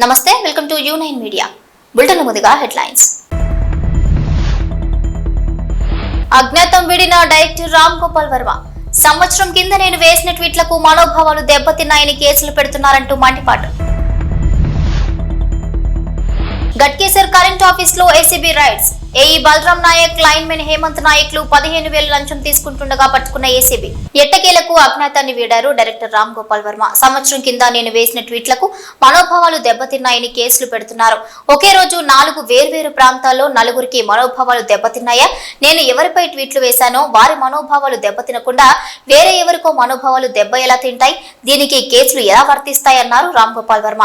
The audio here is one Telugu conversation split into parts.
నమస్తే welcome to U nine media. Bulletin ముందుగా హెడ్లైన్స్. అజ్ఞాతం విడిన డైరెక్టర్ రామ్ గోపాల్ వర్మ. సంవత్సరం కింద నేను వేసిన ట్వీట్లకు మనోభావాలు దెబ్బతిన్నాయని కేసులు పెడుతున్నారంటూ మండిపాటు. గట్కేసర్ కరెంట్ ఆఫీస్లో ACB raids AE Balram Naik line men Hemanth నాయక్లు పదిహేను వేల లంచం తీసుకుంటుండగా పట్టుకున్న ఏసీబీ. ఎట్టకేలకు అజ్ఞాతాన్ని వీడారు డైరెక్టర్ రామ్ గోపాల్ వర్మ. సంవత్సరం కింద నేను వేసిన ట్వీట్లకు మనోభావాలు దెబ్బతిన్నాయని కేసులు పెడుతున్నారు. ఒకే రోజు నాలుగు వేర్వేరు ప్రాంతాల్లో నలుగురికి మనోభావాలు దెబ్బతిన్నాయా? నేను ఎవరిపై ట్వీట్లు వేశానో వారి మనోభావాలు దెబ్బతినకుండా వేరే ఎవరికో మనోభావాలు దెబ్బ ఎలా తింటాయి? దీనికి కేసులు ఎలా వర్తిస్తాయన్నారు Ram Gopal Varma.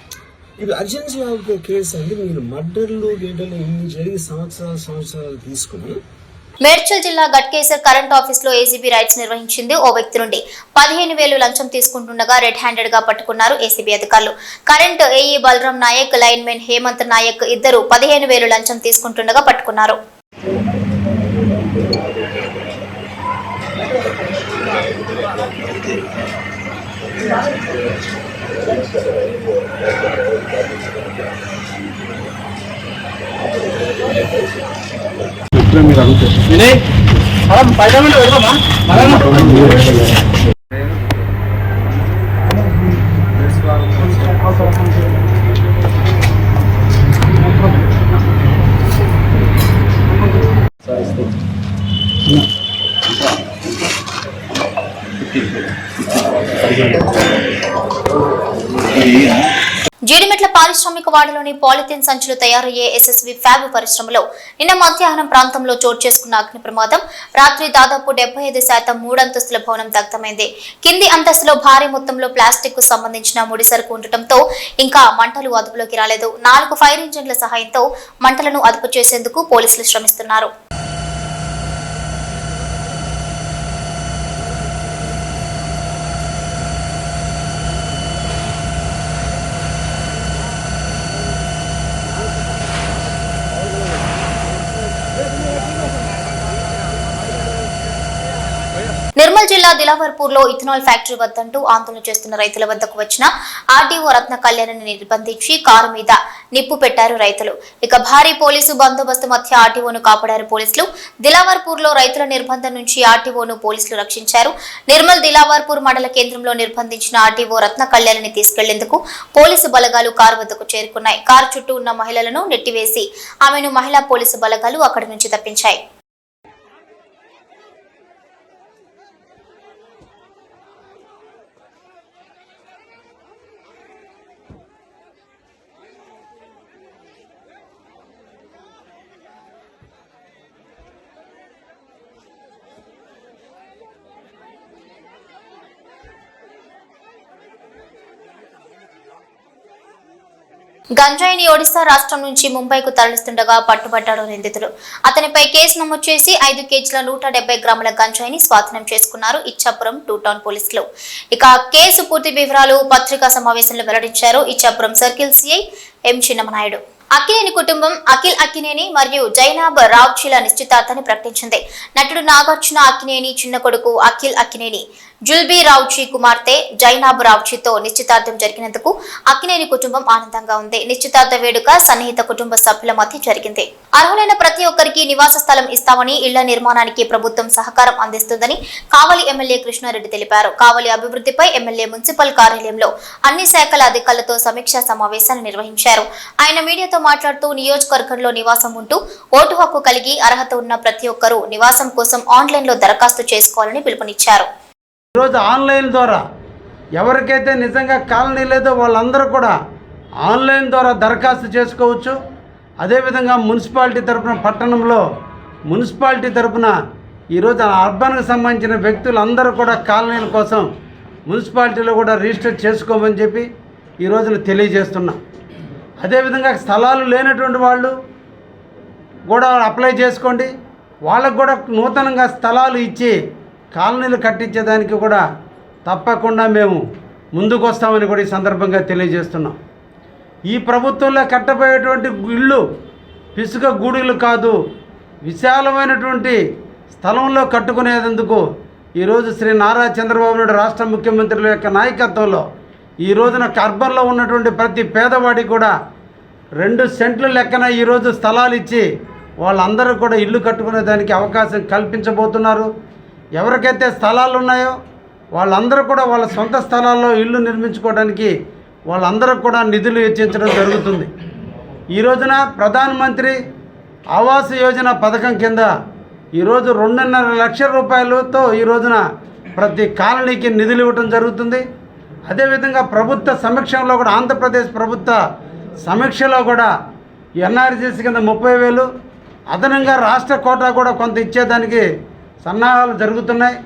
ఇది అర్జెన్సీ ఆఫ్ అంటే మీరు మర్డర్లు గేటర్లు ఇన్ని జరిగి సంవత్సరాలు సంవత్సరాలు తీసుకుని మేడ్చల్ జిల్లా గట్కేసర్ కరెంట్ ఆఫీస్లో ఏసీబీ రైడ్స్ నిర్వహించింది ఓ వ్యక్తి నుండి. పదిహేను వేలు లంచం తీసుకుంటుండగా రెడ్ హ్యాండెడ్గా పట్టుకున్నారు ఏసీబీ అధికారులు. Current AE Balram Naik line men Hemanth Naik ఇద్దరు పదిహేను వేలు లంచం తీసుకుంటుండగా పట్టుకున్నారు. వినయ్ మనం పైన వెళ్దామా Yeah. జీడిమెట్ల పారిశ్రామిక వాడలోని పాలిథిన్ సంచులు తయారయ్యే ఎస్ఎస్వి ఫ్యాబ్ పరిశ్రమలో నిన్న మధ్యాహ్నం ప్రాంతంలో చోటు చేసుకున్న అగ్ని ప్రమాదం. రాత్రి దాదాపు డెబ్బై ఐదు శాతం మూడంతస్తుల భవనం దగ్ధమైంది. కింది అంతస్తులో భారీ మొత్తంలో ప్లాస్టిక్కు సంబంధించిన ముడి సరుకు ఉండటంతో ఇంకా మంటలు అదుపులోకి రాలేదు. నాలుగు ఫైర్ ఇంజన్ల సహాయంతో మంటలను అదుపు చేసేందుకు పోలీసులు శ్రమిస్తున్నారు. నిర్మల్ జిల్లా దిలావర్పూర్లో ఇథనాల్ ఫ్యాక్టరీ వద్దంటూ ఆందోళన చేస్తున్న రైతుల వద్దకు వచ్చిన ఆర్డీఓ రత్న కళ్యాణ్ని నిర్బంధించి కారు మీద నిప్పు పెట్టారు రైతులు. ఇక భారీ పోలీసు బందోబస్తు మధ్య ఆర్టీఓను కాపాడారు పోలీసులు. దిలావర్పూర్లో రైతుల నిర్బంధం నుంచి ఆర్టీఓను పోలీసులు రక్షించారు. నిర్మల్ దిలావర్పూర్ మండల కేంద్రంలో నిర్బంధించిన ఆర్టీఓ రత్న కళ్యాణ్ని తీసుకెళ్ళేందుకు పోలీసు బలగాలు కారు వద్దకు చేరుకున్నాయి. కారు చుట్టూ ఉన్న మహిళలను నెట్టివేసి ఆమెను మహిళా పోలీసు బలగాలు అక్కడి నుంచి తప్పించాయి. గంజాయిని ఒడిశా రాష్ట్రం నుంచి ముంబైకు తరలిస్తుండగా పట్టుబడ్డాడు నిందితుడు అతనిపై కేసు నమోదు చేసి ఐదు కేజీల నూట డెబ్బై గ్రాముల గంజాయిని స్వాధీనం చేసుకున్నారు ఇచ్చాపురం టూ టౌన్ పోలీసులు. ఇక కేసు పూర్తి వివరాలు పత్రికా సమావేశంలో వెల్లడించారు Ichchapuram circle CI M Chinnamanaidu. Akkineni కుటుంబం అఖిల్ అక్కినేని మరియు జైనాబ్ రావ్చీల నిశ్చితార్థాన్ని ప్రకటించింది. నటుడు నాగార్జున అక్కినేని చిన్న కొడుకు అఖిల్ అక్కినేని. జుల్బీ రావుచి కుమార్తె జైనాబ్ రావుచితో నిశ్చితార్థం జరిగినందుకు అక్కినేని కుటుంబం ఆనందంగా ఉంది. నిశ్చితార్థ వేడుక సన్నిహిత కుటుంబ సభ్యుల మధ్య జరిగింది. అర్హులైన ప్రతి ఒక్కరికి నివాస స్థలం ఇస్తామని ఇళ్ళ నిర్మాణానికి ప్రభుత్వం సహకారం అందిస్తుందని కావలి ఎమ్మెల్యే కృష్ణారెడ్డి తెలిపారు. కావలి అభివృద్ధిపై ఎమ్మెల్యే మున్సిపల్ కార్యాలయంలో అన్ని శాఖల అధికారులతో సమీక్షా సమావేశాలు నిర్వహించారు. ఆయన మీడియాతో మాట్లాడుతూ నియోజకవర్గంలో నివాసం ఉంటూ ఓటు హక్కు కలిగి అర్హత ఉన్న ప్రతి ఒక్కరూ నివాసం కోసం ఆన్లైన్లో దరఖాస్తు చేసుకోవాలని పిలుపునిచ్చారు. ఈరోజు ఆన్లైన్ ద్వారా ఎవరికైతే నిజంగా కాలనీ లేదో వాళ్ళందరూ కూడా ఆన్లైన్ ద్వారా దరఖాస్తు చేసుకోవచ్చు. అదేవిధంగా మున్సిపాలిటీ తరపున పట్టణంలో మున్సిపాలిటీ తరపున ఈరోజు అర్బన్కి సంబంధించిన వ్యక్తులందరూ కూడా కాలనీల కోసం మున్సిపాలిటీలో కూడా రిజిస్టర్ చేసుకోమని చెప్పి ఈ రోజున తెలియజేస్తున్నాం. అదేవిధంగా స్థలాలు లేనటువంటి వాళ్ళు కూడా అప్లై చేసుకోండి. వాళ్ళకు కూడా నూతనంగా స్థలాలు ఇచ్చి కాలనీలు కట్టించేదానికి కూడా తప్పకుండా మేము ముందుకు వస్తామని కూడా ఈ సందర్భంగా తెలియజేస్తున్నాం. ఈ ప్రభుత్వంలో కట్టబోయేటువంటి ఇళ్ళు పిసుక గూడులు కాదు విశాలమైనటువంటి స్థలంలో కట్టుకునేందుకు ఈరోజు శ్రీ నారా చంద్రబాబు నాయుడు రాష్ట్ర ముఖ్యమంత్రుల యొక్క నాయకత్వంలో ఈ రోజున కర్బన్లో ఉన్నటువంటి ప్రతి పేదవాడికి కూడా రెండు సెంట్ల లెక్కన ఈరోజు స్థలాలు ఇచ్చి వాళ్ళందరూ కూడా ఇల్లు కట్టుకునే దానికి అవకాశం కల్పించబోతున్నారు. ఎవరికైతే స్థలాలు ఉన్నాయో వాళ్ళందరూ కూడా వాళ్ళ సొంత స్థలాల్లో ఇల్లు నిర్మించుకోవడానికి వాళ్ళందరూ కూడా నిధులు వెచ్చించడం జరుగుతుంది. ఈ రోజున ప్రధానమంత్రి ఆవాస్ యోజన పథకం కింద ఈరోజు రెండున్నర లక్షల రూపాయలతో ఈ రోజున ప్రతి కాలనీకి నిధులు ఇవ్వటం జరుగుతుంది. అదేవిధంగా ప్రభుత్వ సమీక్షలో కూడా ఆంధ్రప్రదేశ్ ప్రభుత్వ సమీక్షలో కూడా ఎన్ఆర్జీసీ కింద ముప్పై వేలు అదనంగా రాష్ట్ర కోటా కూడా కొంత ఇచ్చేదానికి సన్నాహాలు జరుగుతున్నాయి.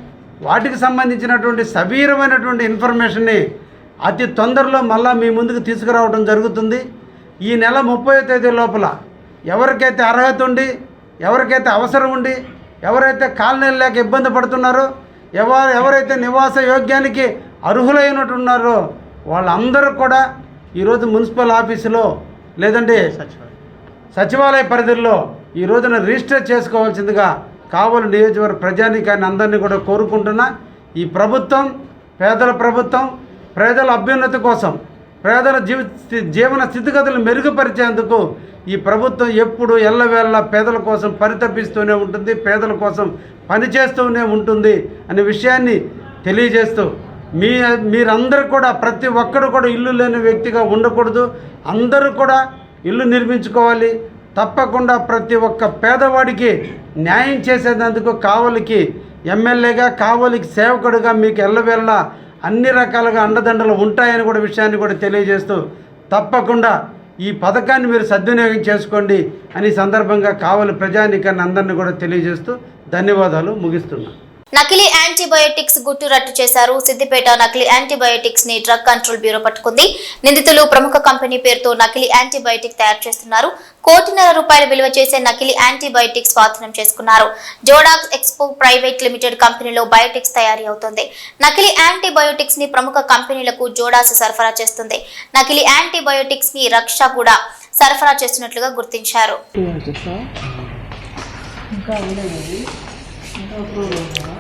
వాటికి సంబంధించినటువంటి సవీరమైనటువంటి ఇన్ఫర్మేషన్ని అతి తొందరలో మళ్ళా మీ ముందుకు తీసుకురావడం జరుగుతుంది. ఈ నెల ముప్పై తేదీ లోపల ఎవరికైతే అర్హత ఉండి ఎవరికైతే అవసరం ఉండి ఎవరైతే కాలనీలు లేక ఇబ్బంది పడుతున్నారో ఎవరు ఎవరైతే నివాస యోగ్యానికి అర్హులైనట్టున్నారో వాళ్ళందరూ కూడా ఈరోజు మున్సిపల్ ఆఫీసులో లేదంటే సచివాలయ పరిధిలో ఈ రోజున రిజిస్టర్ చేసుకోవాల్సిందిగా కావలి నియోజకవర్గ ప్రజానికాన్ని అందరినీ కూడా కోరుకుంటున్నా. ఈ ప్రభుత్వం పేదల ప్రభుత్వం పేదల అభ్యున్నతి కోసం పేదల జీవ జీవన స్థితిగతులు మెరుగుపరిచేందుకు ఈ ప్రభుత్వం ఎప్పుడు ఎల్లవేళ పేదల కోసం పరితపిస్తూనే ఉంటుంది పేదల కోసం పనిచేస్తూనే ఉంటుంది అనే విషయాన్ని తెలియజేస్తూ మీ మీరందరూ కూడా ప్రతి ఒక్కరు కూడా ఇల్లు లేని వ్యక్తిగా ఉండకూడదు. అందరూ కూడా ఇల్లు నిర్మించుకోవాలి. తప్పకుండా ప్రతి ఒక్క పేదవాడికి న్యాయం చేసేటందుకు కావలికి ఎమ్మెల్యేగా కావలికి సేవకుడుగా మీకు ఎల్లవేళ్ళ అన్ని రకాలుగా అండదండలు ఉంటాయని కూడా విషయాన్ని కూడా తెలియజేస్తూ తప్పకుండా ఈ పథకాన్ని మీరు సద్వినియోగం చేసుకోండి అని సందర్భంగా కావలి ప్రజానికాన్ని అందరినీ కూడా తెలియజేస్తూ ధన్యవాదాలు ముగిస్తున్నాను నకిలీ యాంటీబయోటిక్స్ గుట్టు రట్టు చేశారు. సిద్దిపేట నకిలీ యాంటీబయోటిక్స్ని డ్రగ్ కంట్రోల్ బ్యూరో పట్టుకుంది. నిందితులు ప్రముఖ కంపెనీ పేరుతో నకిలీ యాంటీబయోటిక్ తయారు చేస్తున్నారు. కోటిన్నర రూపాయలు విలువ చేసే నకిలీ యాంటీబయోటిక్స్ స్వాధీనం చేసుకున్నారు. జోడాక్స్ ఎక్స్పో ప్రైవేట్ లిమిటెడ్ కంపెనీలో బయోటిక్స్ తయారీ అవుతుంది. నకిలీ యాంటీబయోటిక్స్ని ప్రముఖ కంపెనీలకు జోడాస్ సరఫరా చేస్తుంది. నకిలీ యాంటీబయోటిక్స్ని రక్ష కూడా సరఫరా చేస్తున్నట్లుగా గుర్తించారు ఇంకా అవ్వలేదు ఇంకా అప్రూవ్ అవ్వదా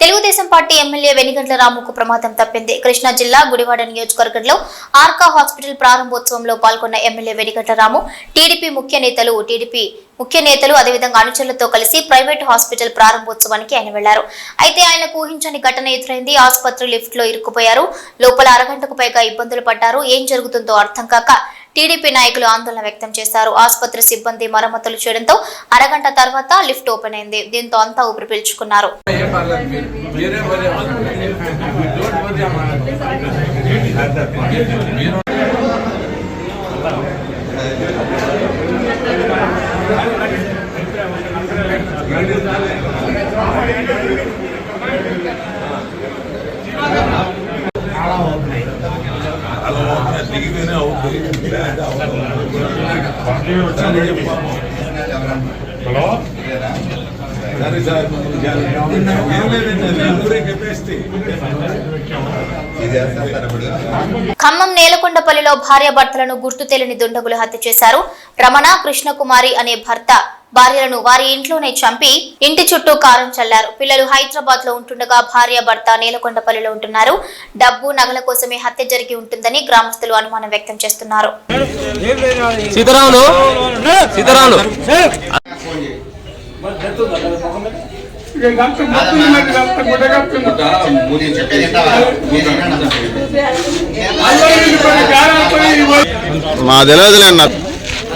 తెలుగుదేశం పార్టీ ఎమ్మెల్యే వెనిగంట్ల రాముకు ప్రమాదం తప్పింది. కృష్ణా జిల్లా గుడివాడ నియోజకవర్గంలో ఆర్కా హాస్పిటల్ ప్రారంభోత్సవంలో పాల్గొన్న ఎమ్మెల్యే వెనిగంట్ల రాము టీడీపీ ముఖ్య నేతలు టీడీపీ ముఖ్య నేతలు అదేవిధంగా అనుచరులతో కలిసి ప్రైవేట్ హాస్పిటల్ ప్రారంభోత్సవానికి ఆయన వెళ్ళారు. అయితే ఆయనకు ఊహించని ఘటన ఎదురైంది. ఆసుపత్రి లిఫ్ట్లో ఇరుక్కుపోయారు. లోపల అరగంటకు పైగా ఇబ్బందులు పడ్డారు. ఏం జరుగుతుందో అర్థం కాక టీడీపీ నాయకులు ఆందోళన వ్యక్తం చేశారు. ఆసుపత్రి సిబ్బంది మరమ్మతులు చేయడంతో అరగంట తర్వాత లిఫ్ట్ ఓపెన్ అయింది. దీంతో అంతా ఊపిరి పీల్చుకున్నారు. వేరే వేరే డోంట్ వరీ అమ్మా దిగితేనే అవుతుంది హలో సరే సార్ ఖమ్మం నేలకొండపల్లిలో భార్యాభర్తలను గుర్తు తెలియని దుండగులు హత్య చేశారు రమణ కృష్ణకుమారి అనే భర్త భార్యలను వారి ఇంట్లోనే చంపి ఇంటి చుట్టూ కారం చల్లారు. పిల్లలు హైదరాబాద్లో ఉంటుండగా భార్య భర్త నేలకొండపల్లిలో ఉంటున్నారు. డబ్బు నగల కోసమే హత్య జరిగి ఉంటుందని గ్రామస్తులు అనుమానం వ్యక్తం చేస్తున్నారు. మా తెలియదులే అన్న.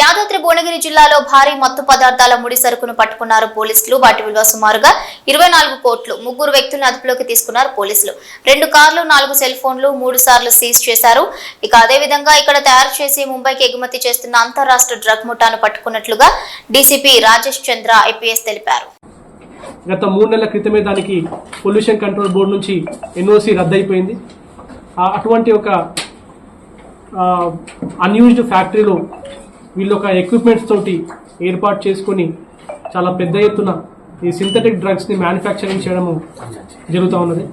యాదాద్రి భువనగిరి జిల్లాలో భారీ మత్తు పదార్థాల ముడి సరుకును పట్టుకున్నారు పోలీసులు. వాటి విలువ సుమారుగా ఇరవై నాలుగు కోట్లు. ముగ్గురు వ్యక్తులను అదుపులోకి తీసుకున్నారు పోలీసులు. రెండు కార్లు నాలుగు సెల్ ఫోన్లు మూడు సార్లు సీజ్ చేశారు. ఇక అదేవిధంగా ఇక్కడ తయారు చేసి ముంబైకి ఎగుమతి చేస్తున్న అంతరాష్ట్ర డ్రగ్ ముఠాను పట్టుకున్నట్లుగా డీసీపీ రాజేష్ చంద్ర ఐపీఎస్ తెలిపారు. గత మూడు నెలల క్రితమే దానికి పొల్యూషన్ కంట్రోల్ బోర్డు నుంచి ఎన్ఓసి రద్దయిపోయింది. అటువంటి ఒక అన్యూజ్డ్ ఫ్యాక్టరీలో వీళ్ళు ఒక ఎక్విప్మెంట్స్ తోటి ఏర్పాటు చేసుకొని చాలా పెద్ద ఎత్తున ఈ సింథటిక్ డ్రగ్స్ని మ్యానుఫ్యాక్చరింగ్ చేయడము జరుగుతూ ఉన్నది.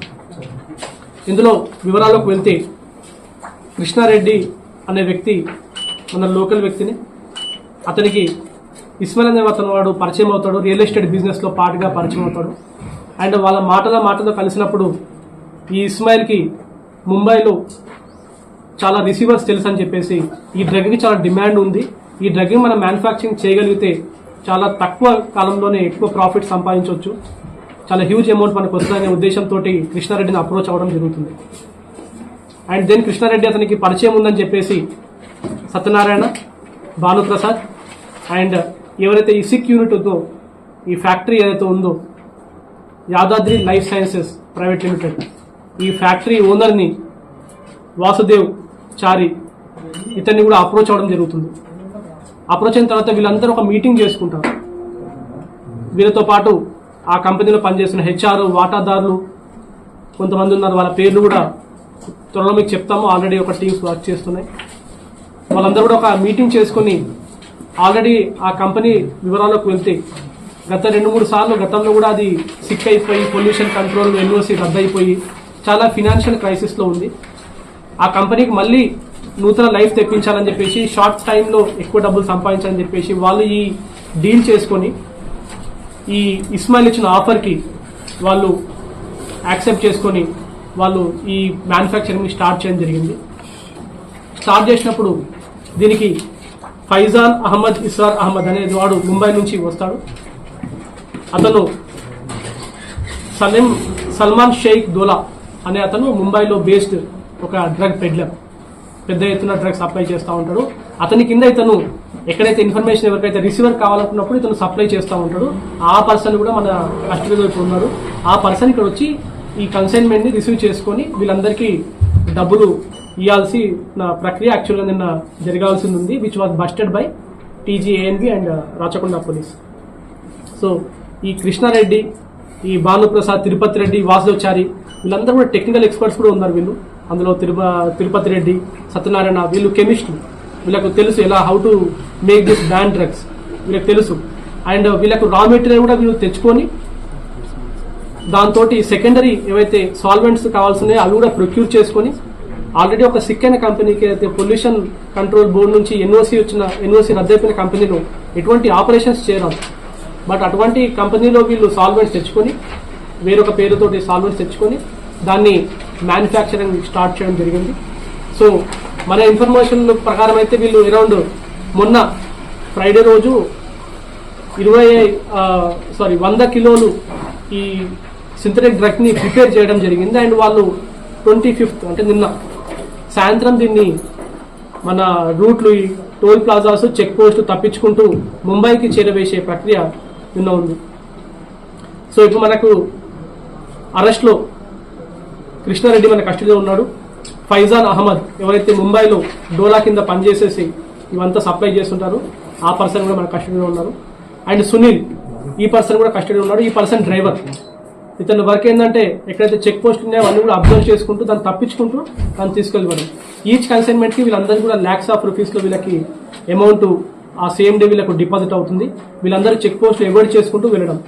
ఇందులో వివరాలకు వెళ్తే కృష్ణారెడ్డి అనే వ్యక్తి మన లోకల్ వ్యక్తిని. అతనికి ఇస్మాయిల్ అనే అతను వాడు పరిచయం అవుతాడు రియల్ ఎస్టేట్ బిజినెస్లో పార్ట్గా పరిచయం అవుతాడు. అండ్ వాళ్ళ మాటల మాటలో కలిసినప్పుడు ఈ ఇస్మాయిల్కి ముంబైలో చాలా రిసీవర్స్ తెలుసు అని చెప్పేసి ఈ డ్రగ్కి చాలా డిమాండ్ ఉంది. ఈ డ్రగ్ని మనం మ్యానుఫ్యాక్చరింగ్ చేయగలిగితే చాలా తక్కువ కాలంలోనే ఎక్కువ ప్రాఫిట్ సంపాదించవచ్చు. చాలా హ్యూజ్ అమౌంట్ మనకు వస్తుందనే ఉద్దేశంతో కృష్ణారెడ్డిని అప్రోచ్ అవ్వడం జరుగుతుంది. అండ్ దెన్ కృష్ణారెడ్డి అతనికి పరిచయం ఉందని చెప్పేసి సత్యనారాయణ భానుప్రసాద్ అండ్ ఎవరైతే ఈ సిక్ యూనిట్ ఉందో ఈ ఫ్యాక్టరీ ఏదైతే ఉందో Yadadri life sciences private limited ఈ ఫ్యాక్టరీ ఓనర్ని వాసుదేవ్ చారి ఇతన్ని కూడా అప్రోచ్ అవ్వడం జరుగుతుంది. అప్రోచ్ అయిన తర్వాత వీళ్ళందరూ ఒక మీటింగ్ చేసుకుంటారు. వీళ్ళతో పాటు ఆ కంపెనీలో పనిచేస్తున్న హెచ్ఆర్ వాటాదారులు కొంతమంది ఉన్నారు. వాళ్ళ పేర్లు కూడా త్వరలో మీకు చెప్తాము. ఆల్రెడీ ఒక టీమ్స్ వర్క్ చేస్తున్నాయి. వాళ్ళందరూ కూడా ఒక మీటింగ్ చేసుకొని ఆల్రెడీ ఆ కంపెనీ వివరాల్లోకి వెళ్తే గత రెండు మూడు సార్లు గతంలో కూడా అది సిక్ అయిపోయి పొల్యూషన్ కంట్రోల్ ఎన్ఓసి రద్దయిపోయి చాలా ఫినాన్షియల్ క్రైసిస్లో ఉంది. ఆ కంపెనీకి మళ్ళీ నూతన లైఫ్ తెప్పించాలని చెప్పేసి షార్ట్ టైంలో ఎక్కువ డబ్బులు సంపాదించాలని చెప్పేసి వాళ్ళు ఈ డీల్ చేసుకొని ఈ ఇస్మాయిల్ ఇచ్చిన ఆఫర్కి వాళ్ళు యాక్సెప్ట్ చేసుకొని వాళ్ళు ఈ మ్యానుఫ్యాక్చరింగ్ స్టార్ట్ చేయడం జరిగింది. స్టార్ట్ చేసినప్పుడు దీనికి ఫైజాన్ అహ్మద్ ఇస్రార్ అహ్మద్ అనేది వాడు ముంబై నుంచి వస్తాడు. అతను సలీం సల్మాన్ షేక్ దోలా అనే అతను ముంబైలో బేస్డ్ ఒక డ్రగ్ పెడ్లర్. పెద్ద ఎత్తున డ్రగ్స్ సప్లై చేస్తూ ఉంటాడు. అతని కింద ఇతను ఎక్కడైతే ఇన్ఫర్మేషన్ ఎవరికైతే రిసీవర్ కావాలనుకున్నప్పుడు ఇతను సప్లై చేస్తూ ఉంటాడు. ఆ పర్సన్ కూడా మన కస్టడీలో ఇప్పుడు ఉన్నాడు ఆ పర్సన్ ఇక్కడ వచ్చి ఈ కన్సైన్మెంట్ని రిసీవ్ చేసుకొని వీళ్ళందరికీ డబ్బులు ఇవ్వాల్సి నా ప్రక్రియ యాక్చువల్గా నిన్న జరగాల్సింది ఉంది which was busted by TGANB and Rachakonda police so ఈ కృష్ణారెడ్డి ఈ భానుప్రసాద్ తిరుపతి రెడ్డి వాసుదేవచారి వీళ్ళందరూ కూడా టెక్నికల్ ఎక్స్పర్ట్స్ కూడా ఉన్నారు వీళ్ళు. అందులో తిరుప తిరుపతి రెడ్డి సత్యనారాయణ వీళ్ళు కెమిస్టులు. వీళ్ళకు తెలుసు ఎలా how to make this ban drugs వీళ్ళకి తెలుసు. అండ్ వీళ్ళకు రా మెటీరియల్ కూడా వీళ్ళు తెచ్చుకొని దాంతో సెకండరీ ఏవైతే సాల్వెంట్స్ కావాల్సినాయో అవి కూడా ప్రొక్యూర్ చేసుకొని ఆల్రెడీ ఒక సిక్ అయిన కంపెనీకి అయితే పొల్యూషన్ కంట్రోల్ బోర్డు నుంచి ఎన్ఓసి వచ్చిన ఎన్ఓసి రద్దయిపోయిన కంపెనీలో ఎటువంటి ఆపరేషన్స్ చేయరాదు. బట్ అటువంటి కంపెనీలో వీళ్ళు సాల్వెంట్స్ తెచ్చుకొని వేరొక పేరుతోటి సాల్వెంట్స్ తెచ్చుకొని దాన్ని మ్యానుఫ్యాక్చరింగ్ స్టార్ట్ చేయడం జరిగింది. సో మన ఇన్ఫర్మేషన్ ప్రకారం అయితే వీళ్ళు అరౌండ్ మొన్న ఫ్రైడే రోజు ఇరవై సారీ వంద కిలోలు ఈ సింథటిక్ డ్రగ్ని ప్రిపేర్ చేయడం జరిగింది. అండ్ వాళ్ళు ట్వంటీ ఫిఫ్త్ అంటే నిన్న సాయంత్రం దీన్ని మన రూట్లు ఈ టోల్ ప్లాజాస్ చెక్ పోస్ట్ తప్పించుకుంటూ ముంబైకి చేరవేసే ప్రక్రియ నిన్న ఉంది. సో ఇప్పుడు మనకు అరెస్ట్లో కృష్ణారెడ్డి మన కస్టడీలో ఉన్నాడు. ఫైజాన్ అహ్మద్ ఎవరైతే ముంబైలో డోలా కింద పనిచేసేసి ఇవంతా సప్లై చేస్తుంటారు ఆ పర్సన్ కూడా మన కస్టడీలో ఉన్నారు. అండ్ సునీల్ ఈ పర్సన్ కూడా కస్టడీలో ఉన్నాడు. ఈ పర్సన్ డ్రైవర్. ఇతని వర్క్ ఏంటంటే ఎక్కడైతే చెక్ పోస్ట్ ఉన్నాయో అన్ని కూడా అబ్జర్వ్ చేసుకుంటూ దాన్ని తప్పించుకుంటూ దాన్ని తీసుకెళ్ళిపోవడం. ఈచ్ కన్సైన్మెంట్కి వీళ్ళందరూ కూడా ల్యాక్స్ ఆఫ్ రూపీస్లో వీళ్ళకి అమౌంట్ ఆ సేమ్ డే వీళ్ళకు డిపాజిట్ అవుతుంది. వీళ్ళందరూ చెక్ పోస్ట్ అవాయిడ్ చేసుకుంటూ వెళ్ళడం.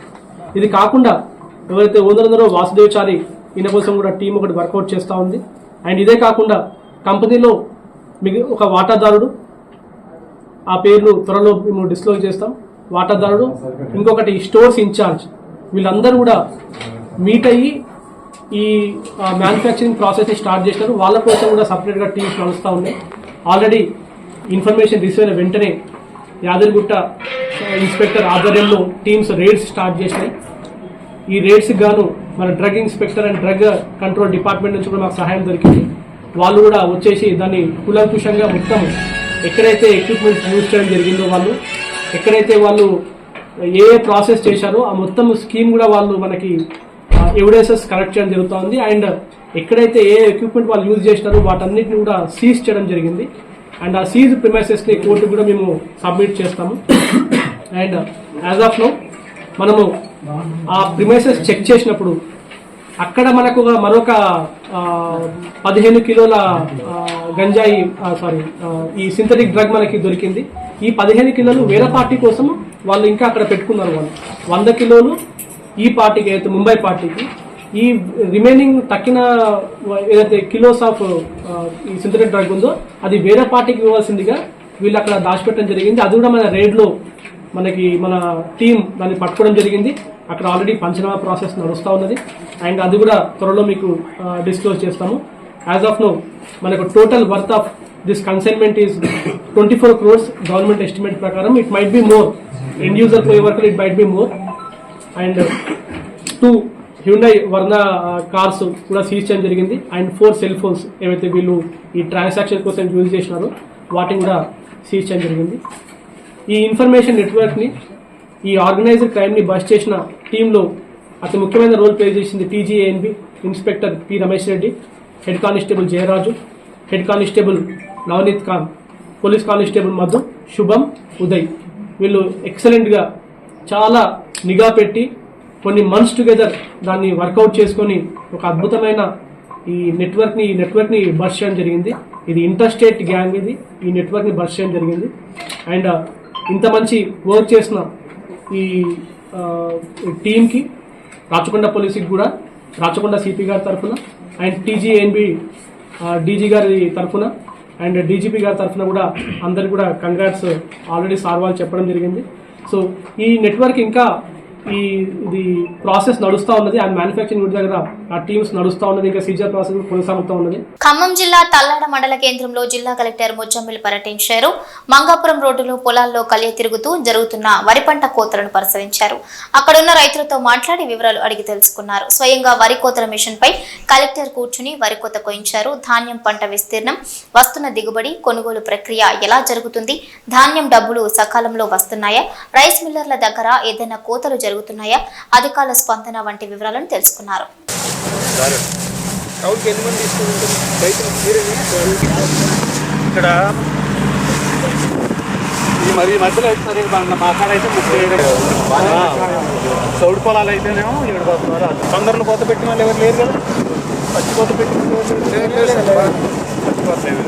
ఇది కాకుండా ఎవరైతే ఓనర్ వాసుదేవచారి ఈయన కోసం కూడా టీం ఒకటి వర్కౌట్ చేస్తూ ఉంది. అండ్ ఇదే కాకుండా కంపెనీలో మిగి ఒక వాటాదారుడు ఆ పేరును త్వరలో మేము డిస్క్లోజ్ చేస్తాం. వాటాదారుడు ఇంకొకటి స్టోర్స్ ఇన్ఛార్జ్ వీళ్ళందరూ కూడా మీట్ అయ్యి ఈ మ్యానుఫ్యాక్చరింగ్ ప్రాసెస్ని స్టార్ట్ చేసినారు. వాళ్ళ కోసం కూడా సపరేట్గా టీమ్స్ నడుస్తూ ఉన్నాయి ఆల్రెడీ ఇన్ఫర్మేషన్ రిసీవ్ అయిన వెంటనే యాదగిరిగుట్ట ఇన్స్పెక్టర్ ఆధ్వర్యంలో టీమ్స్ రేడ్స్ స్టార్ట్ చేసినాయి. ఈ రేడ్స్కి గాను మన drug inspector and drug control department నుంచి కూడా మాకు సహాయం దొరికింది. వాళ్ళు కూడా వచ్చేసి దాన్ని కులంకుషంగా మొత్తం ఎక్కడైతే ఎక్విప్మెంట్స్ యూజ్ చేయడం జరిగిందో వాళ్ళు ఎక్కడైతే వాళ్ళు ఏ ఏ ప్రాసెస్ చేశారో ఆ మొత్తం స్కీమ్ కూడా వాళ్ళు మనకి ఎవిడెన్సెస్ కలెక్ట్ చేయడం జరుగుతుంది. అండ్ ఎక్కడైతే ఏ ఎక్విప్మెంట్ వాళ్ళు యూజ్ చేసినారో వాటన్నిటిని కూడా సీజ్ చేయడం జరిగింది. అండ్ ఆ సీజ్ ప్రిమైసెస్ని కోర్టు కూడా మేము సబ్మిట్ చేస్తాము. అండ్ యాజ్ ఆఫ్ నో మనము ఆ ప్రిమైసెస్ చెక్ చేసినప్పుడు అక్కడ మనకు మరొక పదిహేను కిలోల గంజాయి సారీ ఈ సింథటిక్ డ్రగ్ మనకి దొరికింది. ఈ పదిహేను కిలోలు వేరే పార్టీ కోసం వాళ్ళు ఇంకా అక్కడ పెట్టుకున్నారు వాళ్ళు. వంద కిలోలు ఈ పార్టీకి అయితే ముంబై పార్టీకి ఈ రిమైనింగ్ తక్కిన ఏదైతే కిలోస్ ఆఫ్ ఈ సింథటిక్ డ్రగ్ ఉందో అది వేరే పార్టీకి ఇవ్వాల్సిందిగా వీళ్ళు అక్కడ దాచిపెట్టడం జరిగింది. అది కూడా మన రేడ్లో మనకి మన టీం దాన్ని పట్టుకోవడం జరిగింది. అక్కడ ఆల్రెడీ పంచనామా ప్రాసెస్ నడుస్తూ ఉన్నది. అండ్ అది కూడా త్వరలో మీకు డిస్క్లోజ్ చేస్తాము యాజ్ ఆఫ్ నో మనకు total worth of this consignment is twenty four crores government estimate ప్రకారం. It might be more end user పోయే వరకు it might be more and two Hyundai Verna cars కూడా సీజ్ చేయడం జరిగింది. అండ్ ఫోర్ సెల్ ఫోన్స్ ఏవైతే వీళ్ళు ఈ ట్రాన్సాక్షన్ కోసం యూజ్ చేసినారో వాటిని కూడా సీజ్ చేయడం జరిగింది. ఈ ఇన్ఫర్మేషన్ నెట్వర్క్ని ఈ ఆర్గనైజ్డ్ క్రైమ్ని బస్ చేసిన టీంలో అతి ముఖ్యమైన రోల్ ప్లే చేసింది TGANB inspector P Ramesh Reddy head constable Jayaraju head constable Navneet Khan police constable Madhu Shubham Uday. వీళ్ళు ఎక్సలెంట్గా చాలా నిఘా పెట్టి కొన్ని మంత్స్ టుగెదర్ దాన్ని వర్కౌట్ చేసుకొని ఒక అద్భుతమైన ఈ నెట్వర్క్ని ఈ నెట్వర్క్ని బర్స్ చేయడం జరిగింది. ఇది ఇంటర్ స్టేట్ గ్యాంగ్ ఇది. ఈ నెట్వర్క్ని బర్స్ చేయడం జరిగింది. అండ్ ఇంత మంచి వర్క్ చేసిన ఈ టీంకి రాచకొండ పోలీసుకి కూడా రాచకొండ సిపి గారి తరఫున అండ్ టీజీఎన్బి డీజీ గారి తరఫున అండ్ డీజీపీ గారి తరఫున కూడా అందరికి కూడా కంగ్రాట్స్ ఆల్రెడీ సార్ వాళ్ళు చెప్పడం జరిగింది. సో ఈ నెట్వర్క్ ఇంకా ఈ ఇది ప్రాసెస్ నడుస్తూ ఉన్నది ఆ మ్యానుఫ్యాక్చరింగ్ యూనిట్ దగ్గర ఆ టీమ్స్ నడుస్తూ ఉన్నది ఇంకా సీజర్ ప్రాసెస్ కొనసాగుతూ ఉన్నది. ఖమ్మం జిల్లా తల్లాడ మండల కేంద్రంలో జిల్లా కలెక్టర్ ముచ్చమ్మిల్ పర్యటించారు. మంగాపురం రోడ్డులో పొలాల్లో కలియ తిరుగుతూ జరుగుతున్న వరి పంట కోతలను పరిశీలించారు. అక్కడున్న రైతులతో మాట్లాడి వివరాలు అడిగి తెలుసుకున్నారు. స్వయంగా వరి కోతల మిషన్ పై కలెక్టర్ కూర్చుని వరి కోత కోయించారు. ధాన్యం పంట విస్తీర్ణం వస్తున్న దిగుబడి కొనుగోలు ప్రక్రియ ఎలా జరుగుతుంది ధాన్యం డబ్బులు సకాలంలో వస్తున్నాయా రైస్ మిల్లర్ల దగ్గర ఏదైనా కోతలు జరుగుతున్నాయా? అధికారుల స్పందన వంటి వివరాలను తెలుసుకున్నారు. ఇక్కడ మరి ఈ మధ్యలో అయితే సరే మన మా కాడ అయితే ముప్పై ఏడు చౌడు పొలాలు అయితేనేమో ఏడు పోతున్నారు తొందరలో కొత్త పెట్టిన వాళ్ళు ఎవరు లేరు కదా? పచ్చి కొత్త పెట్టిన.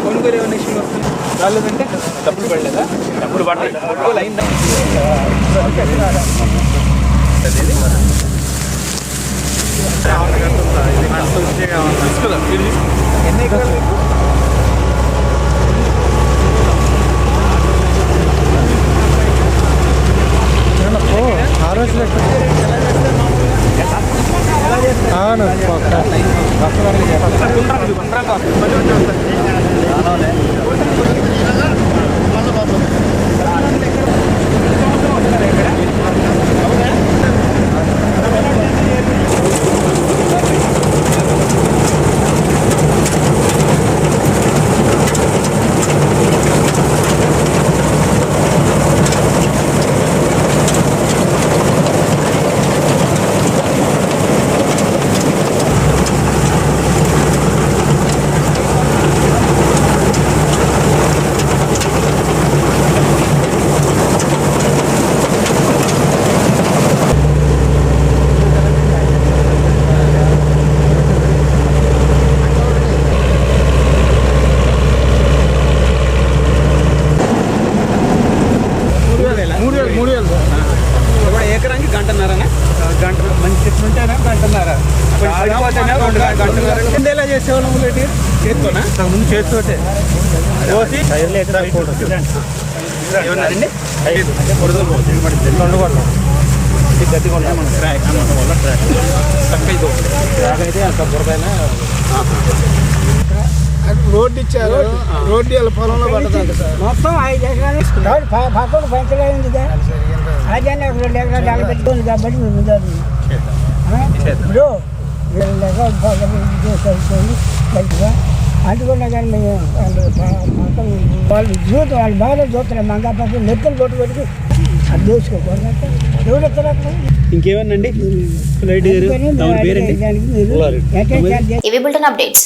కొనుగోలు ఏమైనా ఇష్యూలు రాలేదంటే డబ్బులు పడలేదా? డబ్బులు పడలేదు. అయిందా edebilirsiniz. పోసి ఏమన్నారండి ఐదు రెండు కొట్టాం ఇది గట్టి కొట్టాం మనం. ట్రాక్ అన్నమాట వల్ల ట్రాక్. తక్కువ అయితే ట్రాక్ అయితే అంత బురదైనా రోడ్డు ఇచ్చారు. రోడ్డు. వాళ్ళ పొలంలో పడుతుంది సార్. మొత్తం ఐదు ఎకరాలు పక్కన పంచలేదు అదే నాకు రెండు ఎకరాలు కాబట్టి మేము? ఇప్పుడు రెండు ఎకరాలు మంచిగా. అందుకున్నా కానీ మేము వాళ్ళు వాళ్ళు జీవితం వాళ్ళు బాగా చూస్తున్నారు. మంగా పక్కన నెత్తలు కొట్టు కొట్టుకు అది చేసుకోకూడదు ఎవరు పుల్లారెడ్డి. ఎక్కడ ఇవి బులెటిన్ అప్డేట్స్.